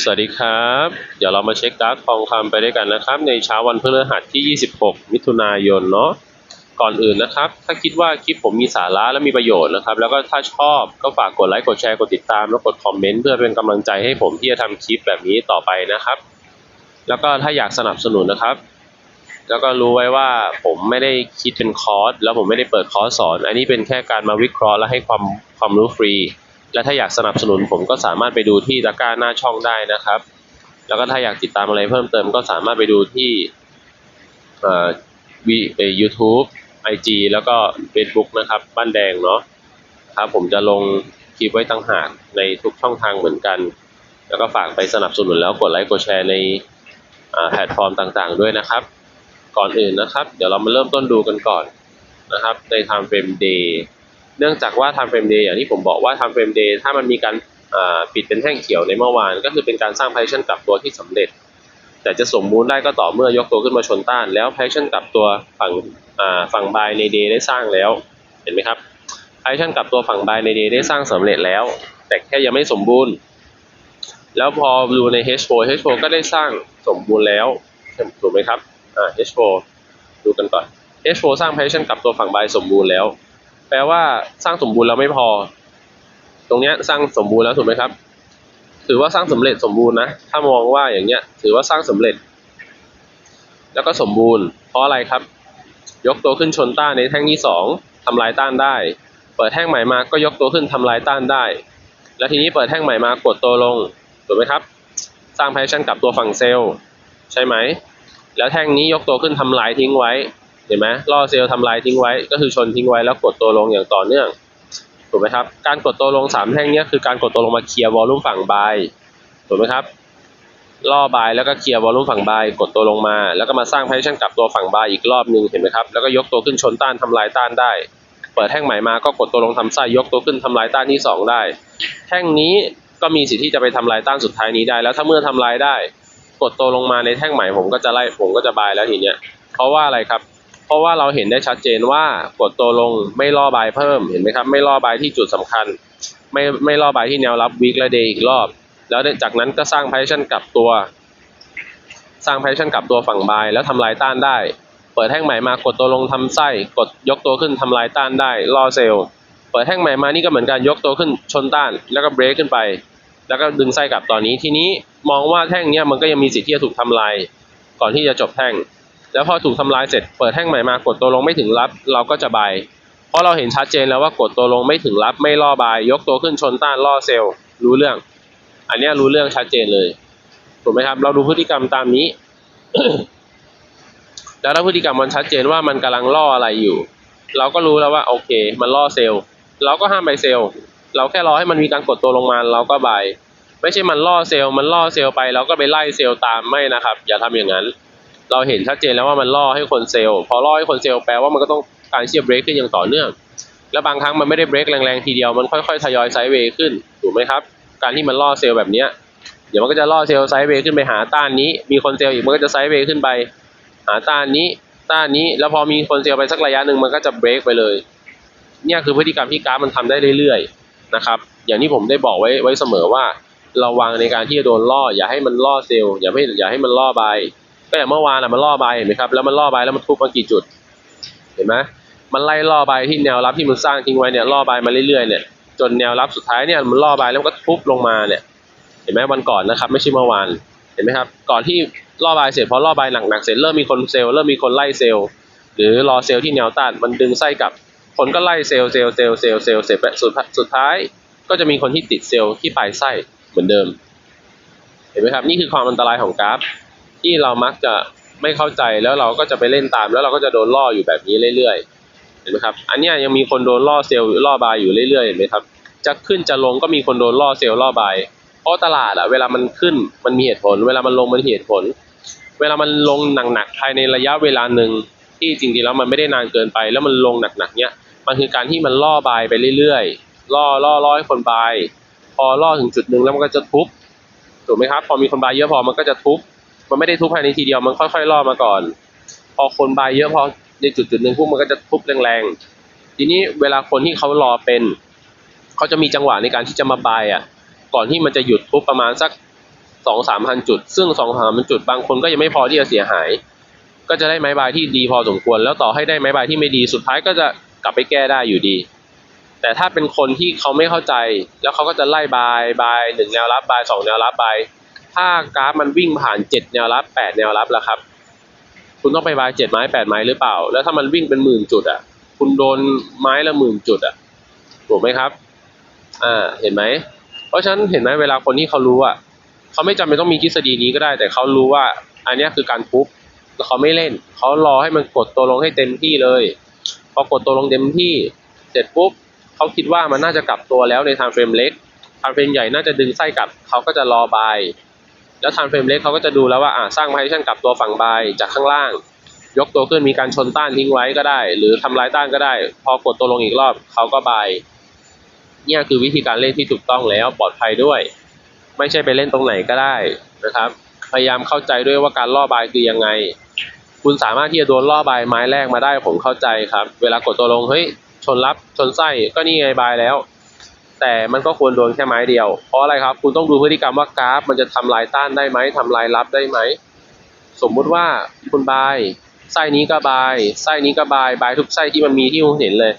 สวัสดีครับ เดี๋ยวเรามาเช็คกราฟทองคำไปด้วยกันนะครับ ในเช้าวันพฤหัสที่ 26 มิถุนายนเนาะก่อนอื่นนะครับ ถ้าคิดว่าคลิปผมมีสาระและมีประโยชน์นะครับ แล้วก็ถ้าชอบก็ฝากกดไลค์กดแชร์กดติดตามแล้วกดคอมเมนต์เพื่อเป็นกำลังใจให้ผมที่จะทำคลิปแบบนี้ต่อไปนะครับ แล้วก็ถ้าอยากสนับสนุนนะครับ แล้วก็รู้ไว้ว่าผมไม่ได้คิดเป็นคอร์สแล้วผมไม่ได้เปิดคอร์สสอน อันนี้เป็นแค่การมาวิเคราะห์และให้ความความรู้ฟรี และถ้าอยากสนับสนุนผมก็สามารถไปดูที่ตะกร้าหน้าช่องได้นะครับ แล้วก็ถ้าอยากติดตามอะไรเพิ่มเติมก็สามารถไปดูที่เอ่อวีเอ่อ YouTube IG แล้วก็ Facebook นะครับ บ้านแดงเนาะครับผมจะลงคลิปไว้ตั้งหากในทุกช่องทางเหมือนกัน แล้วก็ฝากไปสนับสนุนแล้วกดไลค์กดแชร์ในอ่าแพลตฟอร์มต่างๆ ด้วยนะครับ ก่อนอื่นนะครับ เดี๋ยวเรามาเริ่มต้นดูกันก่อนนะครับ ใน time frame day เนื่องจากว่า time frame day อย่างที่ผมบอกว่า time frame day ถ้ามันมีการปิดเป็นแท่งเขียวในเมื่อวาน ก็คือเป็นการสร้าง position กลับตัวที่สำเร็จ แต่จะสมบูรณ์ได้ก็ต่อเมื่อยกตัวขึ้นมาชนต้าน แล้ว position กลับตัวฝั่งฝั่ง buy ใน day ได้สร้างแล้ว เห็นไหมครับ position กลับตัวฝั่ง buy ใน day ได้สร้างสำเร็จแล้ว แต่แค่ยังไม่สมบูรณ์ แล้วพอดูใน H4 H4 ก็ได้สร้างสมบูรณ์แล้วถูกไหมครับอ่า H4 ดูกันก่อน H4 สร้าง position กลับตัวฝั่ง buy สมบูรณ์แล้ว แปลว่าสร้างสมบูรณ์แล้วไม่พอ ตรงเนี้ยสร้างสมบูรณ์แล้วถูกไหมครับ ถือว่าสร้างสำเร็จสมบูรณ์นะ ถ้ามองว่าอย่างเงี้ย ถือว่าสร้างสำเร็จ แล้วก็สมบูรณ์ เพราะอะไรครับ ยกตัวขึ้นชนต้านในแท่งที่สองทำลายต้านได้ เปิดแท่งใหม่มาก็ยกตัวขึ้นทำลายต้านได้ แล้วทีนี้เปิดแท่งใหม่มากดตัวลงถูกไหมครับ สร้าง position กลับตัวฝั่งเซลล์ใช่ไหม แล้วแท่งนี้ยกตัวขึ้นทำลายทิ้งไว้ ห็นไหมล่อเซลล์ทำลายทิ้งไว้ ก็คือชนทิ้งไว้แล้วกดตัวลงอย่างต่อเนื่องถูกไหมครับ การกดตัวลงสามแท่งเนี้ยคือการกดตัวลงมาเคลียร์วอลลุ่มฝั่งบายถูกไหมครับล่อบายแล้วก็เคลียร์วอลลุ่มฝั่งบายกดตัวลงมา แล้วก็มาสร้าง position กลับตัวฝั่งบายอีกรอบหนึ่งเห็นไหมครับแล้วก็ยกตัวขึ้นชนต้านทำลายต้านได้ เปิดแท่งใหม่มาก็กดตัวลงทำไส้ยกตัวขึ้นทำลายต้านที่สองได้ แท่งนี้ก็มีสิทธิ์ที่จะไปทำลายต้านสุดท้ายนี้ได้ แล้วถ้าเมื่อทำลายได้ กดตัวลงมาในแท่งใหม่ผมก็จะไล่ผมก็จะบายแล้วทีเนี้ยเพราะว่าอะไรครับ ราะว่าเราเห็นได้ชัดเจนว่ากดตัวลงไม่ล่อบายเพิ่มเห็นไหมครับ ไม่ล่อบายที่จุดสำคัญ ไม่ไม่ล่อบายที่แนวรับวิกและเดย์อีกรอบ แล้วจากนั้นก็สร้าง position กลับตัว สร้าง position กลับตัวฝั่งบายแล้วทำลายต้านได้ เปิดแท่งใหม่มากดตัวลงทำไส้กดยกตัวขึ้นทำลายต้านได้ล่อเซลล์เปิดแท่งใหม่มานี่ก็เหมือนกันยกตัวขึ้นชนต้าน แล้วก็เบรกขึ้นไป แล้วก็ดึงไส้กลับตอนนี้ทีนี้มองว่าแท่งเนี้ยมันก็ยังมีสิทธิ์ที่จะถูกทำลาย ก่อนที่จะจบแท่ง แล้วพอถูกทำลายเสร็จเปิดแท่งใหม่มากดตัวลงไม่ถึงรับ เราก็จะบายเพราะเราเห็นชัดเจนแล้วว่ากดตัวลงไม่ถึงรับไม่ล่อบาย ยกตัวขึ้นชนต้านล่อเซลล์รู้เรื่อง อันนี้รู้เรื่องชัดเจนเลยถูกไหมครับ เราดูพฤติกรรมตามนี้ แล้วถ้าพฤติกรรมมันชัดเจนว่ามันกำลังล่ออะไรอยู่ เราก็รู้แล้วว่าโอเค มันล่อเซลล์ เราก็ห้ามไปเซลล์ เราแค่รอให้มันมีการกดตัวลงมาเราก็บาย ไม่ใช่มันล่อเซลล์มันล่อเซลล์ไปเราก็ไปไล่เซลล์ตามไม่นะครับ อย่าทำอย่างนั้น เราเห็นชัดเจนแล้วว่ามันล่อให้คนเซลล์พอล่อให้คนเซลล์แปลว่ามันก็ต้องการเชียบเบรกขึ้นอย่างต่อเนื่อง แล้วบางครั้งมันไม่ได้เบรกแรงๆทีเดียวมันค่อยๆทยอยไซด์เวย์ขึ้นถูกไหมครับ การที่มันล่อเซลล์แบบนี้เดี๋ยวมันก็จะล่อเซลล์ไซด์เวย์ขึ้นไปหาต้านนี้ มีคนเซลล์อีกมันก็จะไซด์เวย์ขึ้นไป หาต้านนี้ ต้านนี้ แล้วพอมีคนเซลล์ไปสักระยะหนึ่งมันก็จะเบรกไปเลย เนี่ยคือพฤติกรรมที่กราฟมันทำได้เรื่อยๆนะครับ อย่างที่ผมได้บอกไว้ไว้เสมอว่าระวังในการที่จะโดนล่อ อย่าให้มันล่อเซลล์อย่าให้อย่าให้มันล่อใบ ก็อย่างเมื่อวานอะมันล่อใบเห็นไหมครับแล้วมันล่อใบแล้วมันทุบมากี่จุด เห็นไหมมันไล่ล่อใบที่แนวรับที่มันสร้างทิ้งไว้เนี่ยล่อใบมาเรื่อยๆเนี่ยจนแนวรับสุดท้ายเนี่ยมันล่อใบแล้วมันก็ทุบลงมาเนี่ย เห็นไหมวันก่อนนะครับ ไม่ใช่เมื่อวานเห็นไหมครับ ก่อนที่ล่อใบเสร็จพอล่อใบหนักๆเสร็จเริ่มมีคนเซลล์เริ่มมีคนไล่เซลล์หรือรอเซลล์ที่แนวต้านมันดึงไส้กลับ คนก็ไล่เซลล์เซลล์เซลล์เซลล์เซลล์เสร็จสุดสุดท้าย ก็จะมีคนที่ติดเซลล์ที่ปลายไส้เหมือนเดิม เห็นไหมครับ นี่คือความอันตรายของกราฟ ที่เรามักจะไม่เข้าใจแล้วเราก็จะไปเล่นตาม แล้วเราก็จะโดนล่ออยู่แบบนี้เรื่อยๆเห็นไหมครับ อันนี้ยังมีคนโดนล่อเซลล์ล่อบายอยู่เรื่อยๆเห็นไหมครับจะขึ้นจะลงก็มีคนโดนล่อเซลล์ล่อบายเพราะตลาดอะเวลามันขึ้นมันมีเหตุผล เวลามันลงมันมีเหตุผล เวลามันลงหนักๆภายในระยะเวลาหนึ่งที่จริงๆแล้วมันไม่ได้นานเกินไป แล้วมันลงหนักๆเนี้ยมันคือการที่มันล่อบายไปเรื่อยๆล่อล่อล่อให้คนบาย พอล่อถึงจุดหนึ่งแล้วมันก็จะทุบถูกไหมครับ พอมีคนบายเยอะพอมันก็จะทุบ มันไม่ได้ทุบภายในทีเดียวมันค่อยๆล่อมาก่อน พอคนบายเยอะพอในจุดจุดหนึ่งพวกมันก็จะทุบแรงๆ ทีนี้เวลาคนที่เขารอเป็นเขาจะมีจังหวะในการที่จะมาบายอะ ก่อนที่มันจะหยุดทุบประมาณสักสองสามพันจุด ซึ่งสองสามพันจุดบางคนก็ยังไม่พอที่จะเสียหาย ก็จะได้ไม้บายที่ดีพอสมควร แล้วต่อให้ได้ไม้บายที่ไม่ดีสุดท้ายก็จะกลับไปแก้ได้อยู่ดี แต่ถ้าเป็นคนที่เขาไม่เข้าใจ แล้วเขาก็จะไล่บายบายหนึ่งแนวรับบายสองแนวรับบาย ถ้ากราฟมันวิ่งผ่านเจ็ดแนวรับแปดแนวรับแล้วครับ คุณต้องไปบายเจ็ดไม้แปดไม้หรือเปล่า แล้วถ้ามันวิ่งเป็นหมื่นจุดอะ คุณโดนไม้ละหมื่นจุดอะถูกไหมครับ อ่า เห็นไหม เพราะฉะนั้นเห็นไหมเวลาคนที่เขารู้อะเขาไม่จำเป็นต้องมีทฤษฎีนี้ก็ได้ แต่เขารู้ว่า อันนี้คือการปุ๊บแล้วเขาไม่เล่น เขารอให้มันกดตัวลงให้เต็มที่เลยพอกดตัวลงเต็มที่ เสร็จปุ๊บเขาคิดว่ามันน่าจะกลับตัวแล้วในทางเฟรมเล็กทางเฟรมใหญ่น่าจะดึงไส้กลับเขาก็จะรอบาย แล้วทางเฟรมเล็กเขาก็จะดูแล้วว่าอ่าสร้างพาร์ติชันกลับตัวฝั่งบายจากข้างล่าง ยกตัวขึ้นมีการชนต้านทิ้งไว้ก็ได้ หรือทำลายต้านก็ได้ พอกดตัวลงอีกรอบเขาก็บายเนี่ยคือวิธีการเล่นที่ถูกต้องแล้วปลอดภัยด้วย ไม่ใช่ไปเล่นตรงไหนก็ได้นะครับ พยายามเข้าใจด้วยว่าการล่อบายคือยังไง คุณสามารถที่จะโดนล่อบายไม้แรกมาได้ผมเข้าใจครับ เวลากดตัวลงเฮ้ยชนรับชนไส้ก็นี่ไงบายแล้ว แต่มันก็ควรโดนแค่ไม้เดียว เพราะอะไรครับ คุณต้องดูพฤติกรรมว่ากราฟ มันจะทำลายต้านได้ไหมทำลายรับได้ไหม สมมุติว่าคุณบายไส้นี้ก็บายไส้นี้ก็บายบายทุกไส้ที่มันมีที่คุณเห็นเลย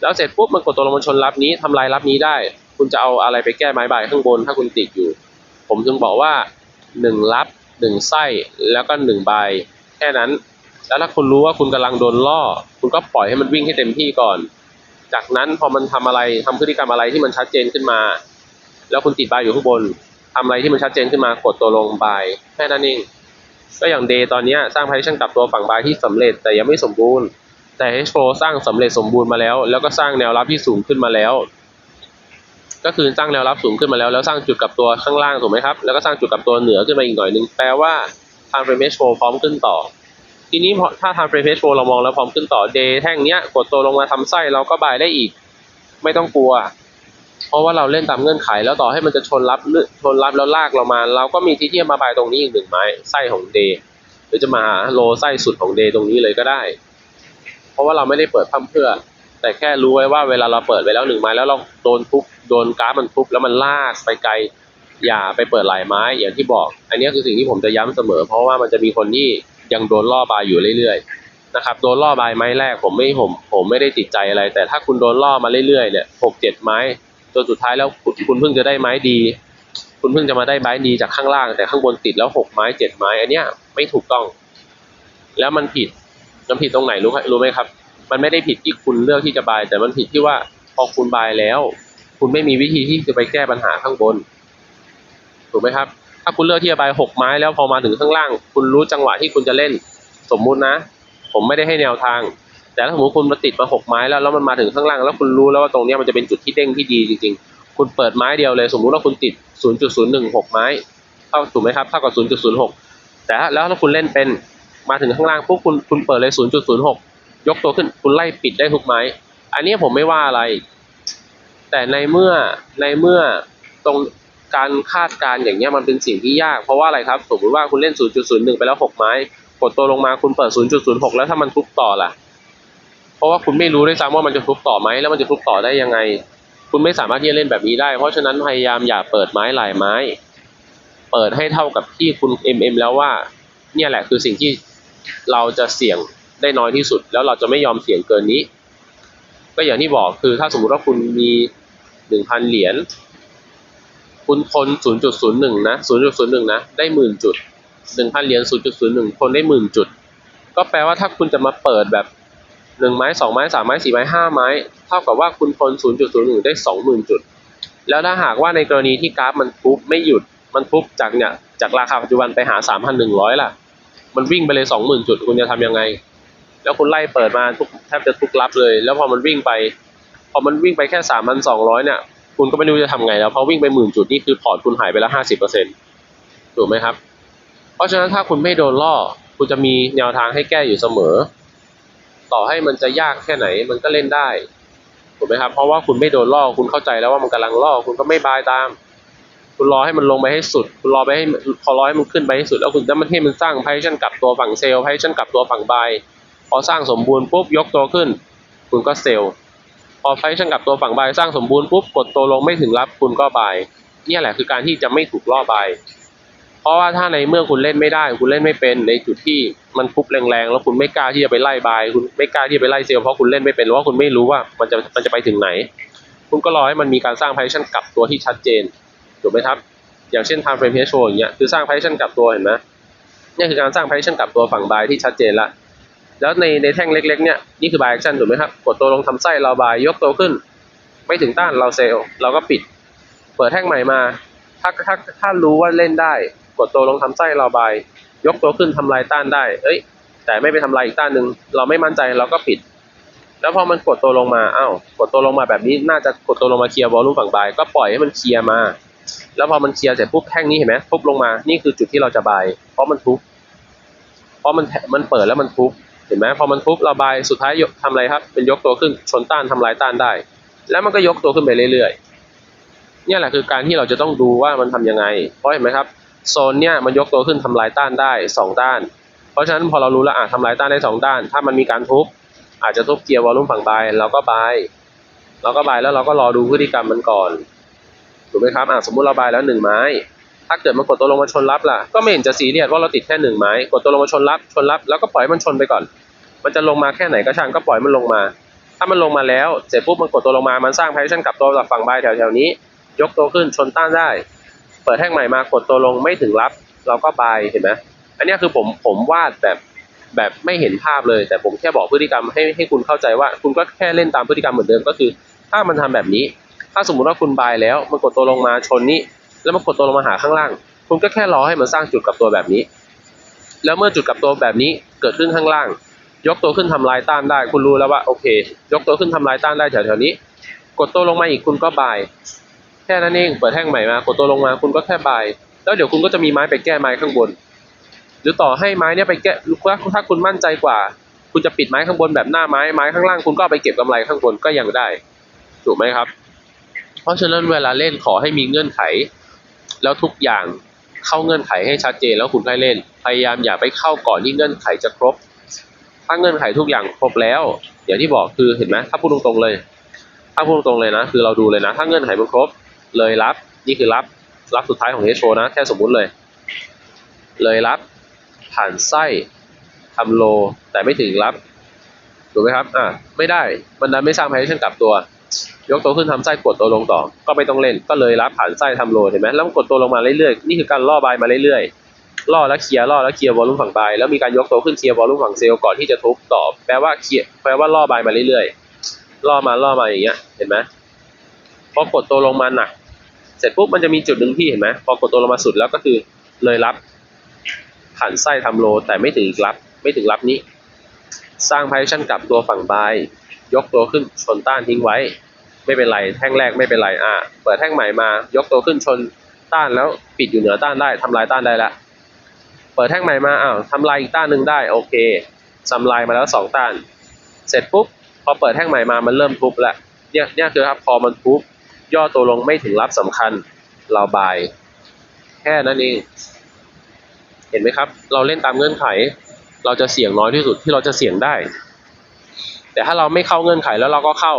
แล้วเสร็จปุ๊บมันกดตัวลงมาชนรับนี้ทำลายรับนี้ได้ คุณจะเอาอะไรไปแก้ไม้บายข้างบนถ้าคุณติดอยู่ ผมจึงบอกว่าหนึ่งรับหนึ่งไส้แล้วก็หนึ่งบแค่นั้น แล้วถ้าคุณรู้ว่าคุณกำลังโดนล่อ คุณก็ปล่อยให้มันวิ่งให้เต็มที่ก่อน จากนั้นพอมันทำอะไรทำพฤติกรรมอะไรที่มันชัดเจนขึ้นมา แล้วคุณติดบายอยู่ข้างบนทำอะไรที่มันชัดเจนขึ้นมากดตัวลงบายแค่นั้นเองก็อย่างเดย์ตอนนี้สร้างพาร์ติชันกลับตัวฝั่งบายที่สำเร็จแต่ยังไม่สมบูรณ์ แต่ H4 สร้างสำเร็จสมบูรณ์มาแล้ว แล้วก็สร้างแนวรับที่สูงขึ้นมาแล้ว ก็คือสร้างแนวรับสูงขึ้นมาแล้ว แล้วสร้างจุดกลับตัวข้างล่างถูกไหมครับแล้วก็สร้างจุดกลับตัวเหนือขึ้นมาอีกหน่อยนึงแปลว่าทางเฟรม H4 พร้อมขึ้นต่อ ทีนี้พอถ้าทางเฟรม H4 เรามองแล้วพร้อมขึ้นต่อเดย์แท่งเนี้ยกดตัวลงมาทำไส้เราก็บายได้อีก ไม่ต้องกลัว เพราะว่าเราเล่นตามเงื่อนไข แล้วต่อให้มันจะชนรับหรือชนรับแล้วลากเรามา เราก็มีที่ที่มาบายตรงนี้อีกหนึ่งไม้ไส้ของเดย์หรือจะมาโลไส้สุดของเดย์ตรงนี้เลยก็ได้ เพราะว่าเราไม่ได้เปิดพั่มเพื่อ แต่แค่รู้ไว้ว่าเวลาเราเปิดไปแล้วหนึ่งไม้แล้วเราโดนทุบโดนกราฟมันทุบแล้วมันลากไปไกลอย่าไปเปิดหลายไม้อย่างที่บอก อันนี้คือสิ่งที่ผมจะย้ำเสมอ เพราะว่ามันจะมีคนที่ ยังโดนล่อบายอยู่เรื่อยๆนะครับโดนล่อบายไม้แรกผมไม่ผมผมไม่ได้ติดใจอะไร แต่ถ้าคุณโดนล่อมาเรื่อยๆเนี่ยหกเจ็ดไม้จนสุดท้ายแล้วคุณเพิ่งจะได้ไม้ดี คุณเพิ่งจะมาได้ไม้ดีจากข้างล่าง แต่ข้างบนติดแล้วหกไม้เจ็ดไม้อันเนี้ยไม่ถูกต้อง แล้วมันผิดมันผิดตรงไหนรู้ไหมรู้ไหมครับ มันไม่ได้ผิดที่คุณเลือกที่จะบาย แต่มันผิดที่ว่าพอคุณบายแล้ว คุณไม่มีวิธีที่จะไปแก้ปัญหาข้างบนถูกไหมครับ ถ้าคุณเลือกที่จะบายหกไม้แล้วพอมาถึงข้างล่าง คุณรู้จังหวะที่คุณจะเล่น สมมุตินะ ผมไม่ได้ให้แนวทาง แต่ถ้าสมมติคุณมาติดมาหกไม้แล้วแล้วมันมาถึงข้างล่าง แล้วคุณรู้แล้วว่าตรงนี้มันจะเป็นจุดที่เด้งที่ดีจริง ๆ คุณเปิดไม้เดียวเลย สมมุติว่าคุณติด 0.016 ไม้เท่าถูกไหมครับเท่ากับ 0.06 แต่แล้วถ้าคุณเล่นเป็นมาถึงข้างล่างปุ๊บคุณคุณเปิดเลย 0.06 ยกตัวขึ้นคุณไล่ปิดได้ทุกไม้ อันนี้ผมไม่ว่าอะไร แต่ในเมื่อในเมื่อตรง การคาดการ์อย่างเงี้ยมันเป็นสิ่งที่ยาก เพราะว่าอะไรครับ สมมติว่าคุณเล่น 0.01 ไปแล้ว 6 ไม้ กดตัวลงมาคุณเปิด 0.06 แล้วถ้ามันทุบต่อล่ะ เพราะว่าคุณไม่รู้ด้วยซ้ำว่ามันจะทุบต่อไหมแล้วมันจะทุบต่อได้ยังไง คุณไม่สามารถที่จะเล่นแบบนี้ได้ เพราะฉะนั้นพยายามอย่าเปิดไม้หลายไม้ เปิดให้เท่ากับที่คุณ MM แล้วว่า เนี่ยแหละคือสิ่งที่เราจะเสี่ยงได้น้อยที่สุด แล้วเราจะไม่ยอมเสี่ยงเกินนี้ ก็อย่างที่บอกคือถ้าสมมุติว่าคุณมีหนึ่งพันเหรียญ คุณทน 0.01 นะ 0.01 นะ ได้หมื่นจุด 1,000 เหรียญ 0.01 ทนได้หมื่นจุด ก็แปลว่าถ้าคุณจะมาเปิดแบบ 1 ไม้ 2 ไม้ 3 ไม้ 4 ไม้ 5 ไม้ เท่ากับว่าคุณทน 0.01 ได้ 20,000 จุด แล้วถ้าหากว่าในกรณีที่กราฟมันทุบไม่หยุด มันทุบจากเนี่ย จากราคาปัจจุบันไปหา 3,100 ล่ะ มันวิ่งไปเลย 20,000 จุด คุณจะทำยังไง แล้วคุณไล่เปิดมาทุกแทบจะทุกรับเลย แล้วพอมันวิ่งไป พอมันวิ่งไปแค่ 3,200 เนี่ย คุณก็ไม่รู้จะทำไงแล้วเพราะวิ่งไปหมื่นจุดนี่คือพอร์ตคุณหายไปล้วห้าสิบเปอร์เซ็นถูกไหมครับ เพราะฉะนั้นถ้าคุณไม่โดนล่อ คุณจะมีแนวทางให้แก้อยู่เสมอ ต่อให้มันจะยากแค่ไหนมันก็เล่นได้ถูกไหมครับเพราะว่าคุณไม่โดนล่อคุณเข้าใจแล้วว่ามันกำลังล่อคุณก็ไม่บายตาม คุณรอให้มันลงไปให้สุด คุณรอไปให้พอรอให้มันขึ้นไปให้สุด แล้วคุณจะมันให้มันสร้างไพชั่นกลับตัวฝั่งเซลล์ไพชั่นกลับตัวฝั่งบายพอสร้างสมบูรณ์ปุ๊บยกตัวขึ้น คุณก็เซลล์ พอไฟชั่นกับตัวฝั่งบายสร้างสมบูรณ์ปุ๊บกดตัวลงไม่ถึงรับคุณก็บายเนี่ยแหละคือการที่จะไม่ถูกล่อบายเพราะว่าถ้าในเมื่อคุณเล่นไม่ได้ คุณเล่นไม่เป็นในจุดที่มันทุบแรงๆแล้วคุณไม่กล้าที่จะไปไล่บาย คุณไม่กล้าที่จะไปไล่เซลล์เพราะคุณเล่นไม่เป็นหรือว่าคุณไม่รู้ว่ามันจะมันจะไปถึงไหน คุณก็รอให้มันมีการสร้าง partition กลับตัวที่ชัดเจนถูกไหมครับ อย่างเช่น time frame HO อย่างเงี้ยคือสร้าง partition กลับตัวเห็นไหมนี่คือการสร้าง partition กลับตัวฝั่งบายที่ชัดเจนละ แล้วในในแท่งเล็กๆเนี่ยนี่คือ buy action ถูกไหมครับ กดตัวลงทำไส้เราบายยกตัวขึ้น ไม่ถึงต้านเราเซลเราก็ปิด เปิดแท่งใหม่มา ถ้าถ้าถ้ารู้ว่าเล่นได้ กดตัวลงทำไส้เราบาย ยกตัวขึ้นทำลายต้านได้ เอ้ย แต่ไม่ไปทำลายอีกต้านหนึ่งเราไม่มั่นใจเราก็ปิด แล้วพอมันกดตัวลงมาอ้าวกดตัวลงมาแบบนี้น่าจะกดตัวลงมาเคลียร์วอลลุ่มฝั่งบาย ก็ปล่อยให้มันเคลียร์มา แล้วพอมันเคลียร์เสร็จปุ๊บแท่งนี้เห็นไหมทุบลงมานี่คือจุดที่เราจะบาย เพราะมันทุบเพราะมันมันเปิดแล้วมันทุบ เห็นไหมพอมันทุบเราบายสุดท้ายยกทำอะไรครับ เป็นยกตัวขึ้นชนต้านทำลายต้านได้ แล้วมันก็ยกตัวขึ้นไปเรื่อยๆเนี่ยแหละคือการที่เราจะต้องดูว่ามันทำยังไง เพราะเห็นไหมครับโซนเนี่ยมันยกตัวขึ้นทำลายต้านได้สองด้าน เพราะฉะนั้นพอเรารู้แล้วอะทำลายต้านได้สองด้าน ถ้ามันมีการทุบอาจจะทุบเกียร์วอลลุ่มฝั่งบายเราก็บายเราก็บายแล้วเราก็รอดูพฤติกรรมมันก่อนถูกไหมครับอะสมมุติเราบายแล้วหนึ่งไม้ ถ้าเกิดมันกดตัวลงมาชนรับล่ะ ก็ไม่เห็นจะซีเรียสว่าเราติดแค่หนึ่งไม้ กดตัวลงมาชนรับ ชนรับ แล้วก็ปล่อยมันชนไปก่อน มันจะลงมาแค่ไหนก็ช่างก็ปล่อยมันลงมา ถ้ามันลงมาแล้ว เสร็จปุ๊บมันกดตัวลงมา มันสร้าง position กลับตัวจากฝั่งบายแถวๆนี้ ยกตัวขึ้นชนต้านได้ เปิดแท่งใหม่มากดตัวลงไม่ถึงรับ เราก็บายเห็นไหมอันนี้คือผมผมวาดแบบแบบไม่เห็นภาพเลย แต่ผมแค่บอกพฤติกรรมให้ให้คุณเข้าใจว่า คุณก็แค่เล่นตามพฤติกรรมเหมือนเดิมก็คือ ถ้ามันทำแบบนี้ ถ้าสมมุติว่าคุณบายแล้วมันกดตัวลงมาชนนี้ แล้วมันกดตัวลงมาหาข้างล่าง คุณก็แค่รอให้มันสร้างจุดกลับตัวแบบนี้ แล้วเมื่อจุดกลับตัวแบบนี้เกิดขึ้นข้างล่าง ยกตัวขึ้นทำลายต้านได้ คุณรู้แล้วว่าโอเค ยกตัวขึ้นทำลายต้านได้แถวๆนี้ กดตัวลงมาอีกคุณก็บาย แค่นั้นเองเปิดแท่งใหม่มากดตัวลงมาคุณก็แค่บาย แล้วเดี๋ยวคุณก็จะมีไม้ไปแก้ไม้ข้างบน หรือต่อให้ไม้เนี่ยไปแก้ถ้าถ้าคุณมั่นใจกว่า คุณจะปิดไม้ข้างบนแบบหน้าไม้ไม้ข้างล่างคุณก็ไปเก็บกำไรข้างบนก็ยังได้ถูกไหมครับ เพราะฉะนั้นเวลาเล่นขอให้มีเงื่อนไข แล้วทุกอย่างเข้าเงื่อนไขให้ชัดเจนแล้วคุณค่อยเล่น พยายามอย่าไปเข้าก่อนที่เงื่อนไขจะครบ ถ้าเงื่อนไขทุกอย่างครบแล้ว อย่างที่บอกคือเห็นไหมถ้าพูดตรงๆเลย ถ้าพูดตรงๆเลยนะ คือเราดูเลยนะ ถ้าเงื่อนไขมันครบ เลยรับ นี่คือรับ รับสุดท้ายของเฮโชนะ แค่สมมุติเลย เลยรับ ผ่านไส้ทำโล แต่ไม่ถึงรับ ถูกไหมครับ อ่าไม่ได้ มันดันไม่สร้าง partition กลับตัว ยกตัวขึ้นทำไส้กดตัวลงต่อ ก็ไม่ต้องเล่น ก็เลยรับผ่านไส้ทำโลเห็นไหมแล้วกดตัวลงมาเรื่อยๆ นี่คือการล่อบายมาเรื่อยๆ ล่อแล้วเคลียร์ล่อแล้วเคลียร์วอลลุ่มฝั่งบาย แล้วมีการยกตัวขึ้นเคลียร์วอลลุ่มฝั่งเซลล์ก่อนที่จะทุบต่อ แปลว่าเคลียร์ แปลว่าล่อบายมาเรื่อยๆ ล่อมาล่อมาอย่างเงี้ย เห็นไหมพอกดตัวลงมาหนัก เสร็จปุ๊บมันจะมีจุดหนึ่งที่เห็นไหมพอกดตัวลงมาสุดแล้วก็คือเลยรับผ่านไส้ทำโล แต่ไม่ถึงอีกรับ ไม่ถึงรับนี้ สร้าง partition กลับตัวฝั่งบาย ยกตัวขึ้นชนต้านทิ้งไว้ ไม่เป็นไรแท่งแรกไม่เป็นไรอ่าเปิดแท่งใหม่มายกตัวขึ้นชนต้านแล้วปิดอยู่เหนือต้านได้ทำลายต้านได้ละเปิดแท่งใหม่มาอ้าวทำลายอีกต้านหนึ่งได้โอเคทำลายมาแล้วสองต้าน เสร็จปุ๊บพอเปิดแท่งใหม่มามันเริ่มทุบละเนี่ยเนี่ยคือครับพอมันทุบย่อตัวลงไม่ถึงรับสำคัญเราบาย แค่นั้นเองเห็นไหมครับ เราเล่นตามเงื่อนไข เราจะเสี่ยงน้อยที่สุดที่เราจะเสี่ยงได้ แต่ถ้าเราไม่เข้าเงื่อนไขแล้วเราก็เข้า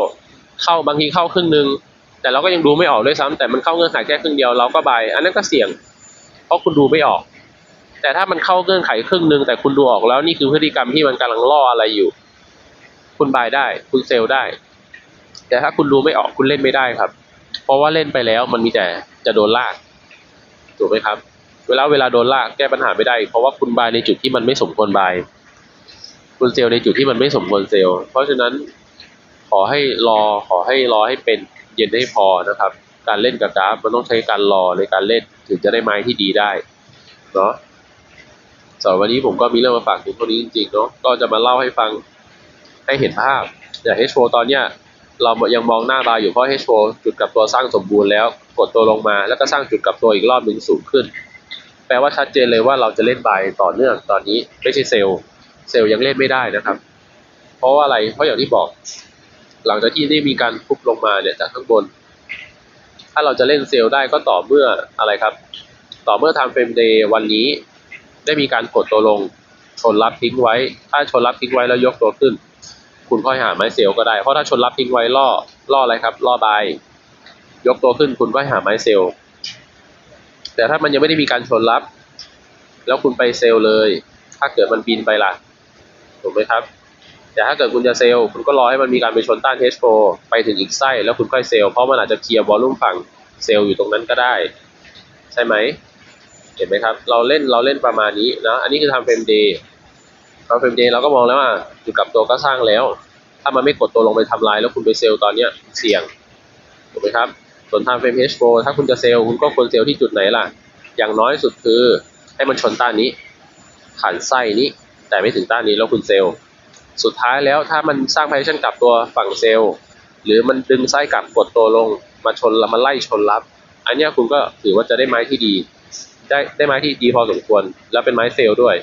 เข้าบางทีเข้าครึ่งหนึ่งแต่เราก็ยังดูไม่ออกด้วยซ้ำแต่มันเข้าเงื่อนไขแค่ครึ่งเดียวเราก็บายอันนั้นก็เสี่ยง เพราะคุณดูไม่ออก แต่ถ้ามันเข้าเงื่อนไขครึ่งหนึ่งแต่คุณดูออกแล้วนี่คือพฤติกรรมที่มันกำลังล่ออะไรอยู่ คุณบายได้ คุณเซลล์ได้ แต่ถ้าคุณดูไม่ออกคุณเล่นไม่ได้ครับ เพราะว่าเล่นไปแล้วมันมีแต่จะโดนลากถูกไหมครับ เวลาเวลาโดนลากแก้ปัญหาไม่ได้ เพราะว่าคุณบายในจุดที่มันไม่สมควรบาย คุณเซลในจุดที่มันไม่สมควรเซลเพราะฉะนั้น อให้รอขอให้รอให้เป็นเย็นให้พอนะครับ การเล่นกับกราฟมันต้องใช้การรอในการเล่นถึงจะได้ไม้ที่ดีได้เนาะสำหรับวันนี้ผมก็มีเรื่องมาฝากถึงเท่านี้จริงๆเนาะก็จะมาเล่าให้ฟังให้เห็นภาพอย่างเฮโชว์ตอนเนี้ยเรายังมองหน้าบาอยู่เพราะเฮโชว์จุดกลับตัวสร้างสมบูรณ์แล้วกดตัวลงมาแล้วก็สร้างจุดกลับตัวอีกรอบหนึ่งสูงขึ้น แปลว่าชัดเจนเลยว่าเราจะเล่นบายต่อเนื่องตอนนี้ไม่ใช่เซลล์เซลล์ยังเล่นไม่ได้นะครับ เพราะว่าอะไรเพราะอย่างที่บอก หลังจากที่ได้มีการทุบลงมาเนี่ยจากข้างบน ถ้าเราจะเล่นเซลล์ได้ก็ต่อเมื่ออะไรครับ ต่อเมื่อทำเฟรมเดย์วันนี้ ได้มีการกดตัวลงชนรับทิ้งไว้ ถ้าชนรับทิ้งไว้แล้วยกตัวขึ้น คุณค่อยหาไม้เซลล์ก็ได้ เพราะถ้าชนรับทิ้งไว้ล่อล่ออะไรครับ ล่อบายยกตัวขึ้นคุณก็หาไม้เซลล์ แต่ถ้ามันยังไม่ได้มีการชนรับ แล้วคุณไปเซลล์เลย ถ้าเกิดมันบินไปล่ะ ถูกไหมครับ แต่ถ้าเกิดคุณจะเซลล์คุณก็รอให้มันมีการไปชนต้าน H4 ไปถึงอีกไส้แล้วคุณค่อยเซลล์เพราะมันอาจจะเคลียร์วอลลุ่มฝั่งเซลล์อยู่ตรงนั้นก็ได้ ใช่ไหมเห็นไหมครับ เราเล่นเราเล่นประมาณนี้นะอันนี้คือทำเฟรมเดย์ทำเฟรมเดย์เราก็มองแล้วว่าจุดกลับตัวก็สร้างแล้ว ถ้ามันไม่กดตัวลงไปทำลาย แล้วคุณไปเซลล์ตอนเนี้ยเสี่ยงถูกไหมครับ ส่วนทำเฟรม H4 ถ้าคุณจะเซลล์คุณก็ควรเซลล์ที่จุดไหนล่ะ อย่างน้อยสุดคือให้มันชนต้านนี้ผ่านไส้นี้แต่ไม่ถึงต้านนี้แล้วคุณเซลล์ สุดท้ายแล้วถ้ามันสร้าง partition กลับตัวฝั่งเซลล์ หรือมันดึงไส้กลับกดตัวลง มาชนแล้วมาไล่ชนรับ อันนี้คุณก็ถือว่าจะได้ไม้ที่ดี ได้ได้ไม้ที่ดีพอสมควร แล้วเป็นไม้เซลล์ด้วย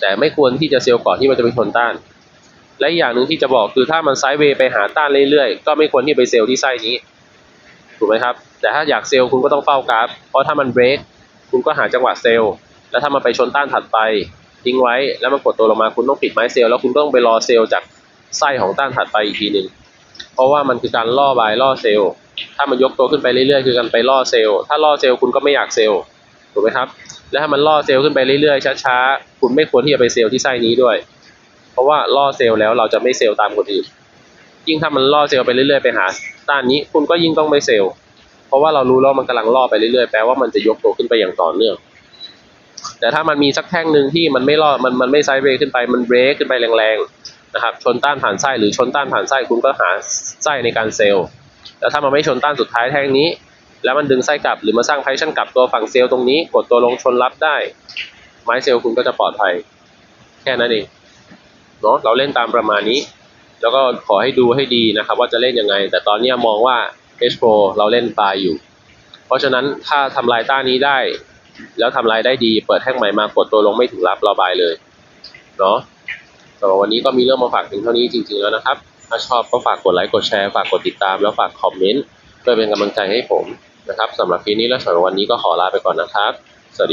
แต่ไม่ควรที่จะเซลล์ก่อนที่มันจะไปชนต้าน และอีกอย่างหนึ่งที่จะบอกคือถ้ามันไซด์เวย์ไปหาต้านเรื่อยๆ ก็ไม่ควรที่ไปเซลล์ที่ไส้นี้ถูกไหมครับ แต่ถ้าอยากเซลล์คุณก็ต้องเฝ้ากราฟ เพราะถ้ามันเบรกคุณก็หาจังหวะเซลล์ แล้วถ้ามันไปชนต้านถัดไป ทิ้งไว้ แล้วมันกดตัวลงมาคุณต้องปิดไม้เซลล์แล้วคุณต้องไปรอเซลล์จากไส้ของต้านถัดไปอีกทีหนึ่งเพราะว่ามันคือการล่อบายล่อเซลล์ถ้ามันยกตัวขึ้นไปเรื่อยๆ คือการไปล่อเซลล์ถ้าล่อเซลล์คุณก็ไม่อยากเซลล์ถูกไหมครับแล้วถ้ามันล่อเซลล์ขึ้นไปเรื่อยๆช้าๆคุณไม่ควรที่จะไปเซลล์ที่ไส้นี้ด้วย เพราะว่าล่อเซลล์แล้วเราจะไม่เซลล์ตามคนอื่นยิ่งถ้ามันล่อเซลล์ไปเรื่อยๆไปหาต้านนี้คุณก็ยิ่งต้องไม่เซลล์เพราะว่าเรารู้แล้วมันกำลังล่อไปเรื่อยๆแปลว่ามันจะยกตัวขึ้นไปอย่างต่อเนื่อง แต่ถ้ามันมีสักแท่งหนึ่งที่มันไม่ล่อมันมันไม่ไซด์เวย์ขึ้นไปมันเบรกขึ้นไปแรงๆนะครับชนต้านผ่านไส้หรือชนต้านผ่านไส้คุณก็หาไส้ในการเซลล์แล้วถ้ามันไม่ชนต้านสุดท้ายแท่งนี้ แล้วมันดึงไส้กลับหรือมาสร้างไพชั่นกลับตัวฝั่งเซลล์ตรงนี้ กดตัวลงชนรับได้ ไม้เซลล์คุณก็จะปลอดภัย แค่นั้นเองเนาะเราเล่นตามประมาณนี้ แล้วก็ขอให้ดูให้ดีนะครับว่าจะเล่นยังไง แต่ตอนนี้มองว่า H Pro เราเล่นปลายอยู่ เพราะฉะนั้นถ้าทำลายต้านนี้ได้ แล้วทำรายได้ดี เปิดแท่งใหม่มากดตัวลงไม่ถึงรับระบายเลยเนาะสำหรับวันนี้ก็มีเรื่องมาฝากถึงเท่านี้จริง ๆแล้วนะครับ ถ้าชอบก็ฝากกดไลค์กดแชร์ฝากกดติดตาม แล้วฝากคอมเมนต์เพื่อเป็นกำลังใจให้ผมนะครับสำหรับคลิปนี้และสำหรับวันนี้ก็ขอลาไปก่อนนะครับ